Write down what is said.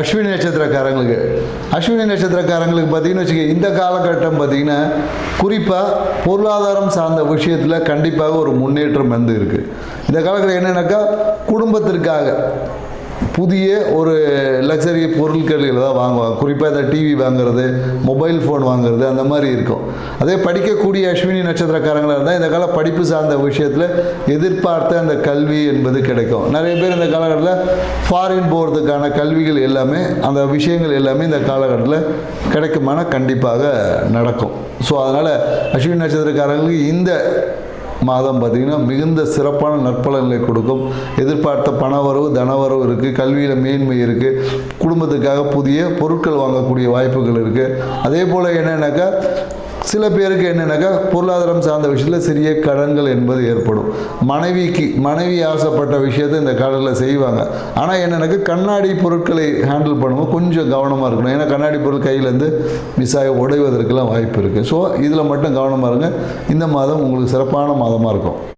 அஸ்வினி நட்சத்திரக்காரங்களுக்கு. அஸ்வினி நட்சத்திரக்காரங்களுக்கு பார்த்தீங்கன்னு வச்சுக்க இந்த காலகட்டம் பார்த்தீங்கன்னா குறிப்பாக பொருளாதாரம் சார்ந்த விஷயத்தில் கண்டிப்பாக ஒரு முன்னேற்றம் வந்து இருக்குது இந்த காலத்தில் என்னென்னாக்கா குடும்பத்திற்காக. புதிய ஒரு லக்ஸரி பொருட்கள் தான் வாங்குவாங்க. குறிப்பாக இந்த டிவி வாங்குறது மொபைல் ஃபோன் வாங்குறது அந்த மாதிரி இருக்கும். அதே படிக்கக்கூடிய அஸ்வினி நட்சத்திரக்காரங்களாக இருந்தால் இந்த கால படிப்பு சார்ந்த விஷயத்தில் எதிர்பார்த்த அந்த கல்வி என்பது கிடைக்கும். நிறைய பேர் இந்த காலகட்டத்தில் ஃபாரின் போகிறதுக்கான கல்விகள் எல்லாமே அந்த விஷயங்கள் எல்லாமே இந்த காலகட்டத்தில் கிடைக்குமானால் கண்டிப்பாக நடக்கும். ஸோ அதனால் அஸ்வினி நட்சத்திரக்காரங்களுக்கு இந்த மாதம் பார்த்திங்கன்னா மிகுந்த சிறப்பான நற்பலன்களை கொடுக்கும். எதிர்பார்த்த பணவரவு தனவரவு இருக்குது கல்வியில் மேன்மை இருக்குது குடும்பத்துக்காக புதிய பொருட்கள் வாங்கக்கூடிய வாய்ப்புகள் இருக்குது அதே போல் என்னென்னாக்கா சில பேருக்கு என்னென்னாக்கா பொருளாதாரம் சார்ந்த விஷயத்தில் சிறிய கடன்கள் என்பது ஏற்படும். மனைவிக்கு மனைவி ஆசைப்பட்ட விஷயத்தை இந்த காலத்தில் செய்வாங்க. ஆனால் என்னென்னாக்கா கண்ணாடி பொருட்களை ஹேண்டில் பண்ணும்போது கொஞ்சம் கவனமாக இருக்கணும். ஏன்னா கண்ணாடி பொருள் கையிலேருந்து மிஸ் ஆகி உடைவதற்கெல்லாம் வாய்ப்பு இருக்குது ஸோ இதில் மட்டும் கவனமாக இருங்க. இந்த மாதம் உங்களுக்கு சிறப்பான மாதமாக இருக்கும்.